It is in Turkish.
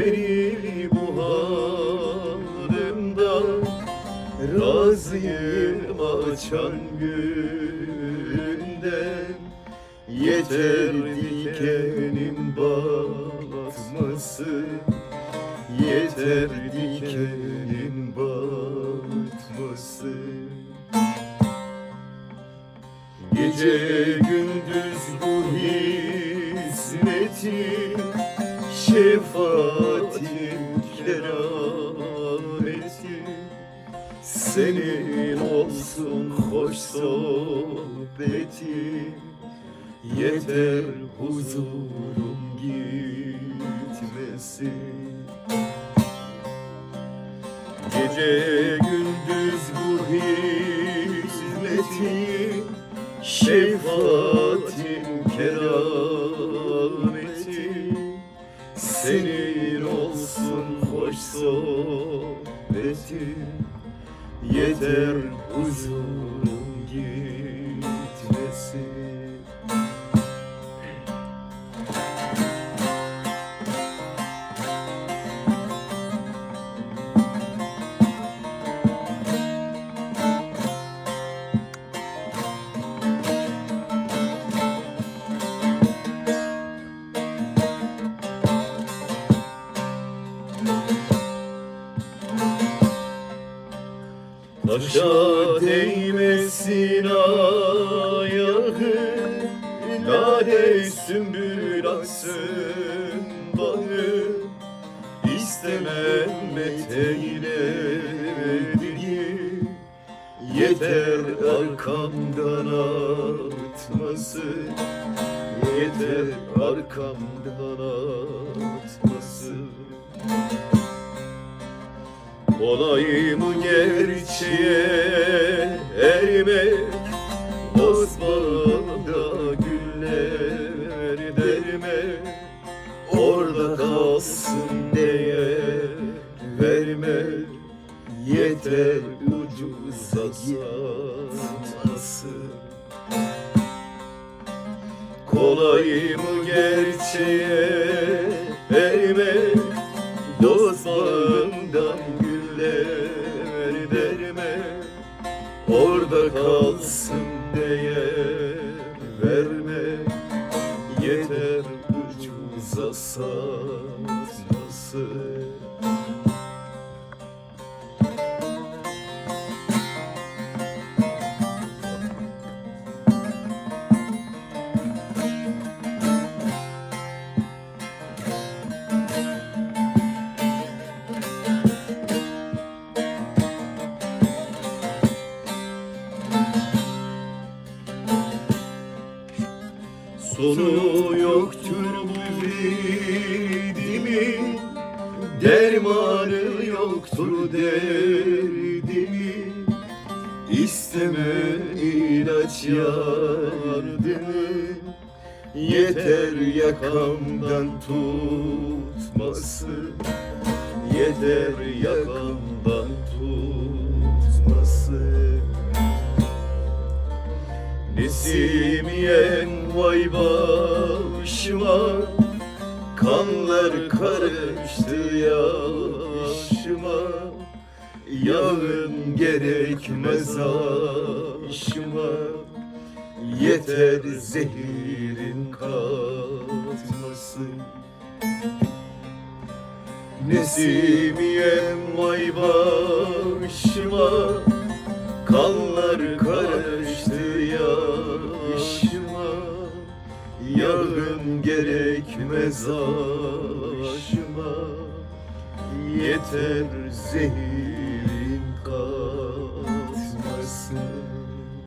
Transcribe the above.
beni bu halimden Razıyım açan günden Yeter dikenin batması Yeter dikenin batması. Gece gündüz bu hizmeti Şefaatin kerameti Senin olsun hoş sohbeti. Yeter huzurum gitmesin. Gece gündüz olsun hoş sohbeti Yeter huzurum gitmesin Taşa değmesin ayağı Lale sümbül aksın bağı İstemem meteylemeyi Yeter arkamdan atması Yeter arkamdan atması Kolay gerçeğe ermek Bozmanda güller dermek Orada kalsın diye verme. Yeter ucuza satmasın. Kolay gerçeğe ermek Dost Orada kalsın diye verme. Yeter ucuza satmasın Sonu yoktur bu derdimin Dermanı yoktur derdimin İsteme ilaç yardımı. Yeter yakamdan tutması. Yeter yakamdan tutması. Nesimiyen vay başıma Kanlar karıştı yaşıma. Yağın gerekmez aşıma. Yeter zehirin katması. Nesimiyem vay başıma Kanlar gerekmez aşıma. Yeter zehir